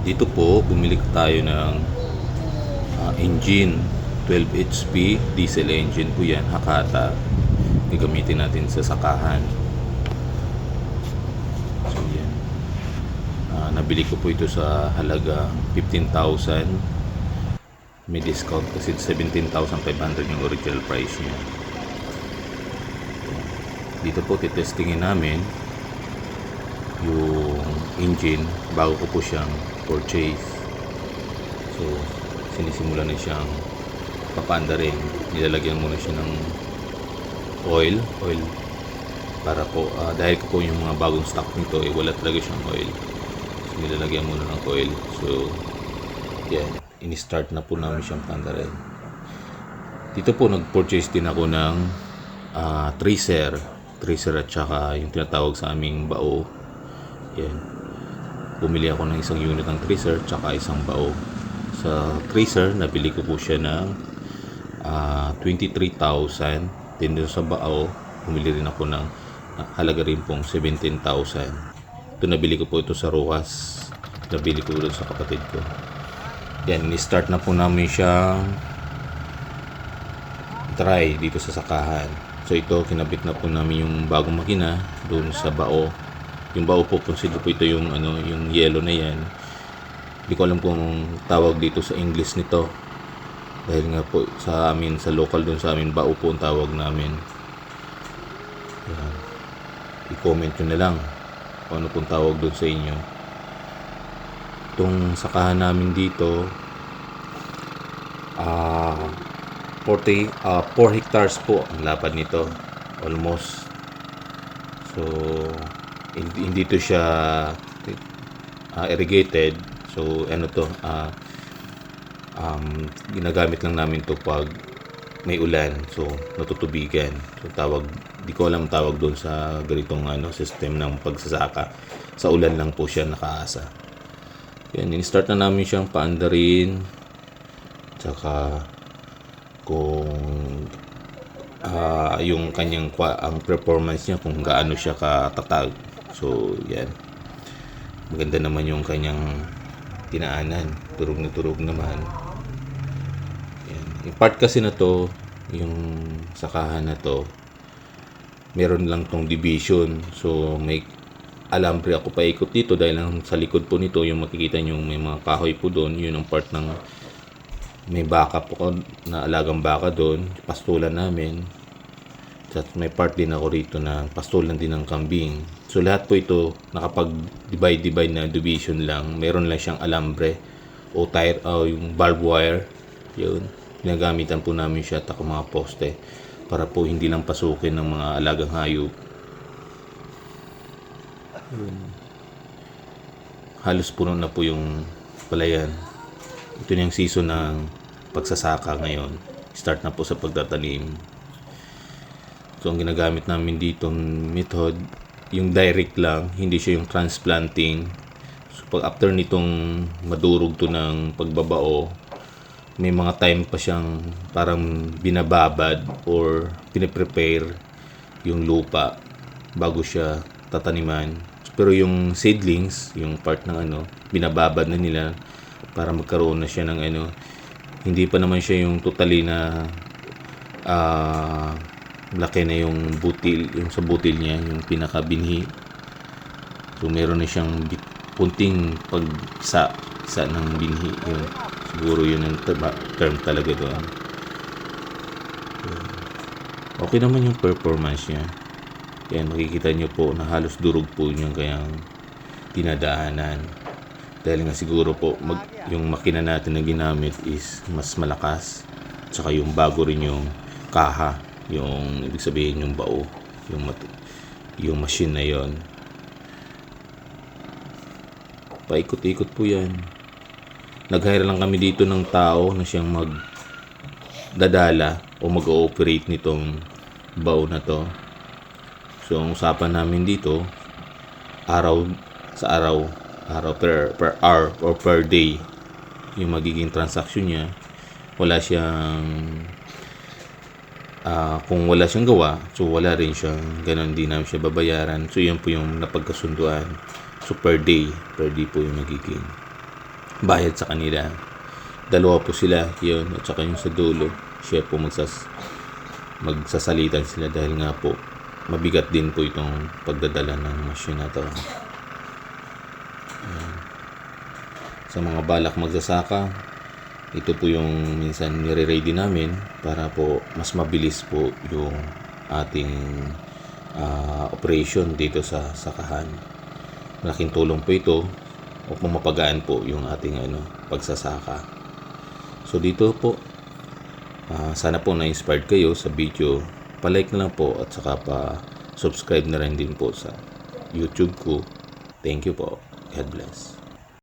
Dito po, bumili tayo ng ah, engine. 12 HP diesel engine po yan, Hakata. Gagamitin natin sa sakahan. So yan. Ah, nabili ko po ito sa halaga 15,000. May discount kasi 17,500 yung original price niya. Dito po titestingin namin yung engine bago ko po siyang purchase. So, sinisimula na siyang papanda rin. Nilalagyan muna siya ng oil. Oil para po, ah, dahil ko po yung mga bagong stock nito, eh, wala talaga siyang oil. So, nilalagyan muna ng oil. So, yan. In-start na po namin siyang panda rin. Dito po, nag-purchase din ako ng ah, tracer. Tracer at saka yung tinatawag sa aming bao. Yan. Bumili ako ng isang unit ng tracer tsaka isang bao. Sa tracer, nabili ko po siya ng ah, 23,000. Then dun sa bao, bumili rin ako ng ah, halaga rin pong 17,000. Ito nabili ko po ito sa Rojas. Nabili ko doon sa kapatid ko. Yan, ni-start na po namin siyang try dito sa sakahan. So ito, kinabit na po namin yung bagong makina doon sa bao. Yung bao po, consider po ito yung, ano, yung yellow na yan. Hindi ko alam kung tawag dito sa English nito. Dahil nga po sa amin, sa local doon sa amin, bao po ang tawag namin. Yan. I-comment nyo na lang kung ano pong tawag doon sa inyo. Itong sakahan namin dito, ah, 40, ah 4 hectares po ang lapad nito. Almost. So, hindi, hindi to siya ah, irrigated. So, ano to, ah, um, ginagamit lang namin to pag may ulan. So, natutubigan. So, tawag, di ko alam tawag doon sa ganitong ano, system ng pagsasaka. Sa ulan lang po siya nakaasa. Yan, in-start na namin siyang paandarin. Tsaka, kung ah, yung kanyang ang performance niya kung gaano siya katatag. So, yan. Maganda naman yung kanyang tinaanan. Turog na turog naman. Yan. Yung part kasi na to, yung sakahan na to, meron lang tong division. So, may alambre ako paikot dito dahil lang sa likod po nito yung makikita nyo may mga kahoy po doon. Yun ang part ng may baka po na alagang baka doon, pastulan namin. At may part din ako rito na pastulan din ng kambing. So lahat po ito nakapag-divide-divide na division lang. Meron lang siyang alambre o tire o yung barbed wire. Yun. Ginagamitan po namin siya at mga poste para po hindi lang pasukin ng mga alagang hayop. Yun. Halos puno na po yung palayan. Ito na yung season ng pagsasaka ngayon. Start na po sa pagtatanim. So, ang ginagamit namin dito method, yung direct lang, hindi siya yung transplanting. So, pag after nitong madurog to ng pagbabao, may mga time pa siyang parang binababad or piniprepare yung lupa bago siya tataniman. Pero yung seedlings, yung part ng ano, binababad na nila para magkaroon na siya ng ano, hindi pa naman siya yung totally na ah laki na yung butil, yung sa butil niya, yung pinakabinhi. So meron na siyang bit, punting pagsa sa ng binhi yun. Siguro yun ang term, talaga doon. Okay naman yung performance niya. Yan, makikita niyo po na halos durog po yung kayang dinadaanan. Dahil nga siguro po, mag, yung makina natin na ginamit is mas malakas. Tsaka yung bago rin yung kaha. Yung, ibig sabihin yung bao. Yung, mat- yung machine na yon Paikot-ikot po yan. Nag-hire lang kami dito ng tao na siyang mag dadala o mag-ooperate nitong bao na to. So, ang usapan namin dito, araw sa araw, araw per, per hour or per day, yung magiging transaction niya, wala siyang, ah, kung wala siyang gawa, so wala rin siyang, ganun din namin siya babayaran. So, yun po yung napagkasunduan. So, per day, per day po yung magiging. bayad sa kanila. Dalawa po sila, yun, at saka yung sa dulo, siya po magsas, magsasalitan sila dahil nga po, mabigat din po itong pagdadala ng machine na to. Sa mga balak magsasaka, ito po yung minsan nire-ready namin para po mas mabilis po yung ating ah, operation dito sa sakahan. Malaking tulong po ito upang mapagaan po yung ating ano, pagsasaka. So dito po, ah, sana po na-inspired kayo sa video. Pa-like na lang po at saka pa-subscribe na rin din po sa YouTube ko. Thank you po. God bless.